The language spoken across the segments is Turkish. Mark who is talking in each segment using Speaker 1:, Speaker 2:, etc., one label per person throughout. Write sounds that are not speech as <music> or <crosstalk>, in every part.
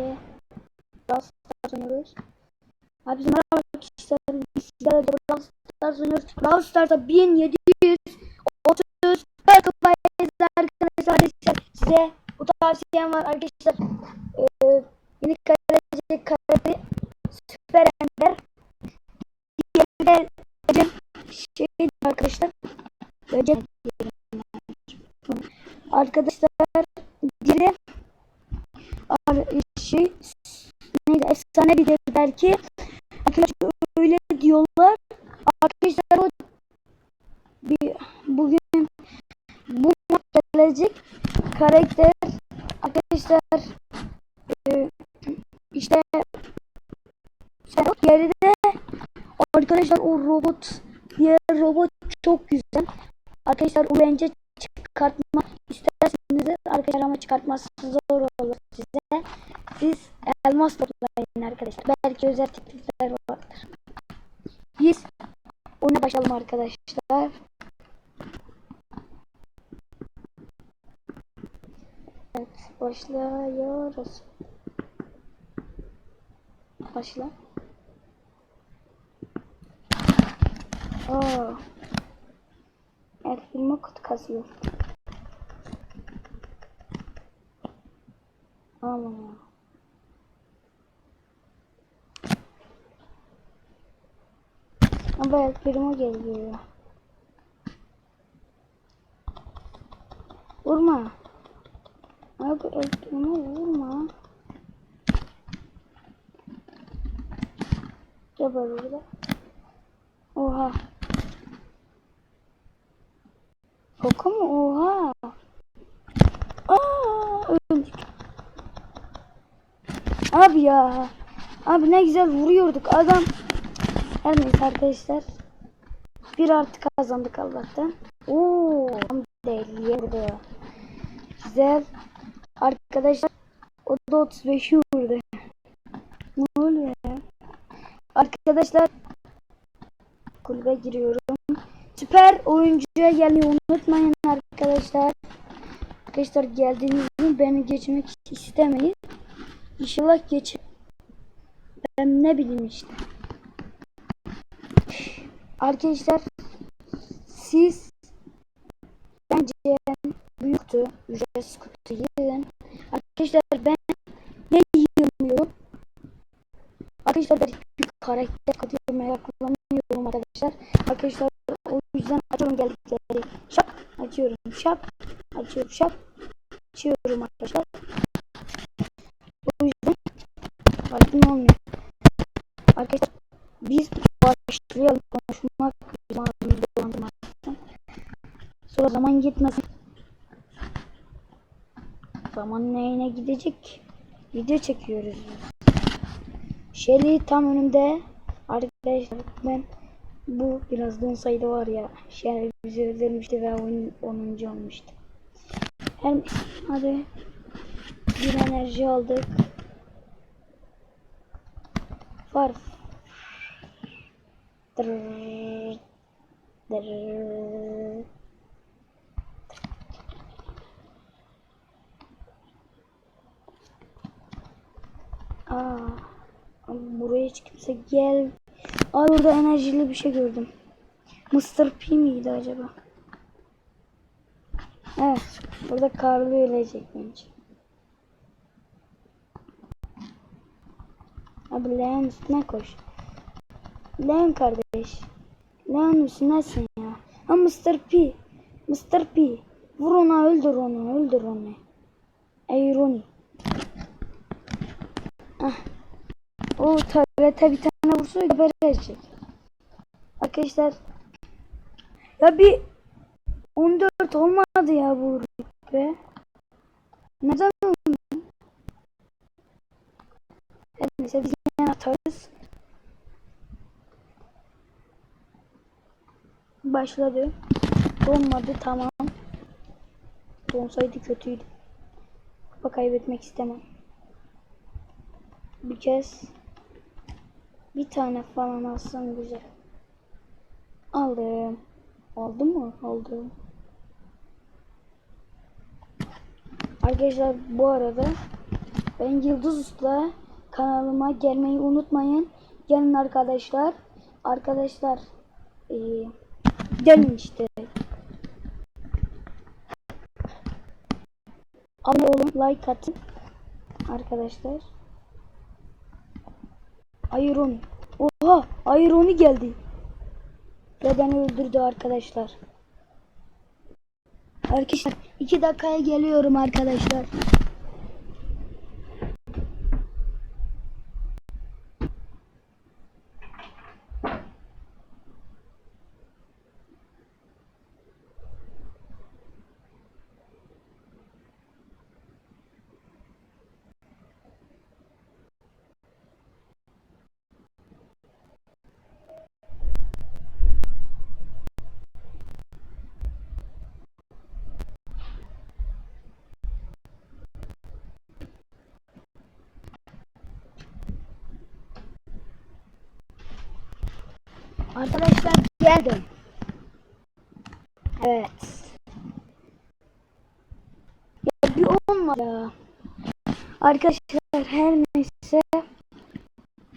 Speaker 1: birlikte Brawl Stars oynuyoruz. Abi merhaba arkadaşlar. Biz sizlerle de Brawl Stars oynuyoruz. Brawl Stars'ta 1730 Bakıbayız arkadaşlar. Arkadaşlar size bu tavsiyem var arkadaşlar. Ee, yeni kaleci kaleci Süper Ender. Diğeri de Legend şey arkadaşlar. Legend Arkadaşlar diğeri Ar- şey neydi efsane bir de belki arkadaşlar öyle diyorlar arkadaşlar o bir bugün bu gelecek karakter arkadaşlar e, işte geride arkadaşlar o robot diğer robot çok güzel arkadaşlar o bence çıkartmak isterseniz arkadaşlar ama çıkartması zor olur size. Siz elmas toplayın arkadaşlar. Belki özel teklifler vardır. Biz oyuna başlayalım arkadaşlar. Evet başlıyoruz. Başla. Aa. El filmi kutu kasıyor. Aman ya. Ama el filmi geliyor. Gel burada. Oha. Koku mu? Oha. Aa, öldük. Abi ya. Abi ne güzel vuruyorduk adam. Her neyse arkadaşlar. Bir artı kazandık Allah'tan. Oo, tam deliye vurdu. Güzel. Arkadaşlar o da 35 vurdu. Ne oluyor ya? Arkadaşlar kulübe giriyorum. Süper oyuncuya gelmeyi unutmayın arkadaşlar. Arkadaşlar geldiğiniz gün beni geçmek istemeyin. İnşallah geç. Ben ne bileyim işte. Arkadaşlar siz bence büyüktü. Ücretsiz kutu yedin. Arkadaşlar ben ne yiyemiyorum. Arkadaşlar ben bir karakter kutuyu meraklanıyorum arkadaşlar. Arkadaşlar o yüzden açıyorum geldikleri. Şap açıyorum. Şap açıyorum. Şap açıyorum arkadaşlar. O yüzden farkın olmuyor. Arkadaşlar biz başlayalım konuşmak zamanımızda dolandırmaktan. Sonra zaman gitmesin. Zaman neyine gidecek? Video çekiyoruz. Shelly tam önümde. Arkadaşlar ben bu biraz donsaydı var ya. Shelly bizi öldürmüştü ve oyun 10. olmuştu. Her hadi bir enerji aldık. Var. Dırrrr. Dırrrr. Aa, buraya hiç kimse gel. Ay orada enerjili bir şey gördüm. Mr. P miydi acaba? Evet. Burada karlı ölecek bence. Abi Leon üstüne koş. Leon kardeş. Leon üstünesin ya. Ha Mr. P. Mr. P. Vur ona öldür onu öldür onu. Ey Ronnie. Ah. O tablete bir tane vursa geberecek. Arkadaşlar. Ya bir 14 olmadı ya bu be. Neden? Her neyse biz yine atarız. Başladı. Olmadı tamam. Donsaydı kötüydü. Kupa kaybetmek istemem. Bir kez bir tane falan alsam güzel. Aldım. Aldım mı? Aldım. Arkadaşlar bu arada Ben Yıldız Usta. Kanalıma gelmeyi unutmayın. Gelin arkadaşlar. Arkadaşlar eee gelin işte. Abone olun, like atın. Arkadaşlar. Ayroni. Oha, Ayroni geldi. Ve beni öldürdü arkadaşlar. Arkadaşlar 2 dakikaya geliyorum arkadaşlar. Arkadaşlar geldim. Evet. Ya bir olma ya. Arkadaşlar her neyse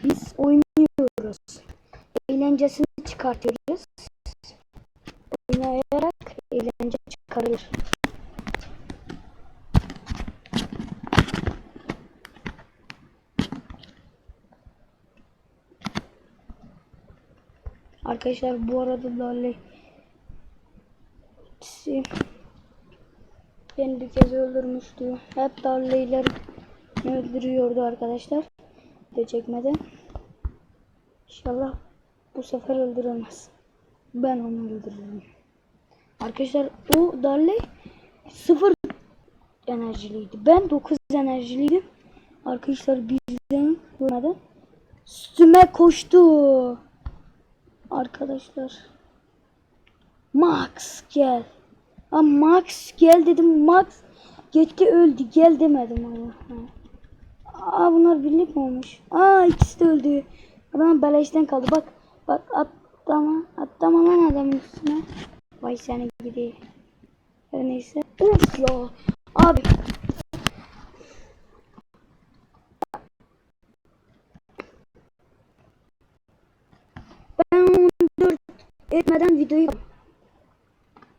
Speaker 1: biz oynuyoruz. Eğlencesini çıkartıyoruz. Arkadaşlar bu arada Darley ikisi beni bir kez öldürmüştü. Hep Darley'ler öldürüyordu arkadaşlar. De çekmeden. İnşallah bu sefer öldüremez. Ben onu öldürürüm. Arkadaşlar o Darley sıfır enerjiliydi. Ben 9 enerjiliydim. Arkadaşlar bizden vurmadan üstüme koştu. Arkadaşlar. Max gel. Ha Max gel dedim. Max gitti öldü. Gel demedim ama. Aa bunlar birlik mi olmuş? Aa ikisi de öldü. Adam beleşten kaldı. Bak bak atlama atlama lan adamın üstüne. Vay seni gidi. Her neyse. Uf ya. Abi. Ben 14 etmeden videoyu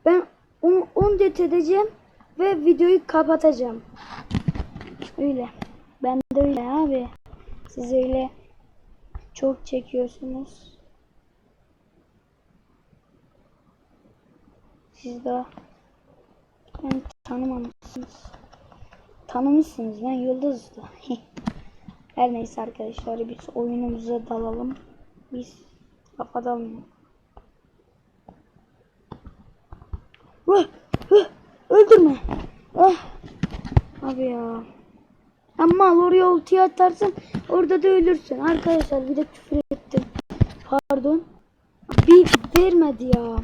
Speaker 1: ben onu 14 edeceğim ve videoyu kapatacağım. Öyle. Ben de öyle abi. Siz öyle çok çekiyorsunuz. Siz daha ben tanımamışsınız. Tanımışsınız ben Yıldız'dı. <laughs> Her neyse arkadaşlar biz oyunumuza dalalım. Biz kapatalım. Vah, öldürme. Ah. Abi ya. Ama oraya ultiyi atarsın orada da ölürsün. Arkadaşlar bir de küfür ettim. Pardon. Bir vermedi ya.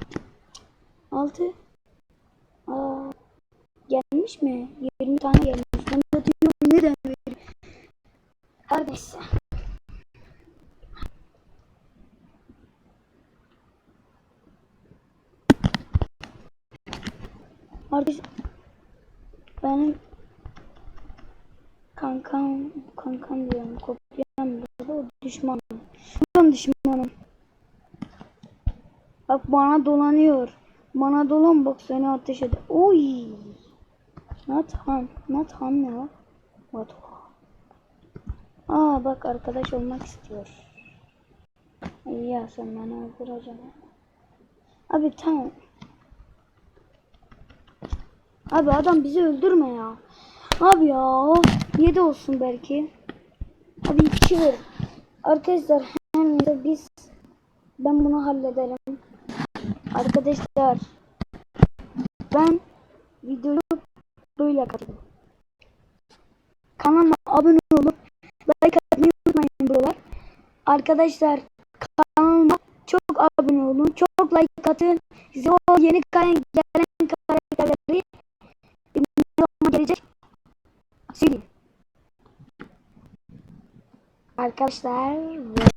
Speaker 1: Altı. Aa, gelmiş mi? 20 tane gelmiş. Ben de diyorum neden veriyor? Her neyse. Arkadaşlar benim kankam kankam diyorum kopyam burada o düşmanım. Ben düşmanım. Bak bana dolanıyor. Bana dolan bak seni ateş eder. Oy. Nathan. Nathan ne var? What? Aa bak arkadaş olmak istiyor. İyi ya sen beni öldüreceksin. Abi tamam. Abi adam bizi öldürme ya. Abi ya. 7 olsun belki. Abi 2 ver. Arkadaşlar her neyse biz ben bunu hallederim. Arkadaşlar ben videoyu böyle kapatıyorum. Kanalıma abone olup like atmayı unutmayın buralar. Arkadaşlar kanalıma çok abone olun. Çok like atın. Size o yeni gelen karakterleri ne zaman gelecek? Söyleyeyim. Arkadaşlar ve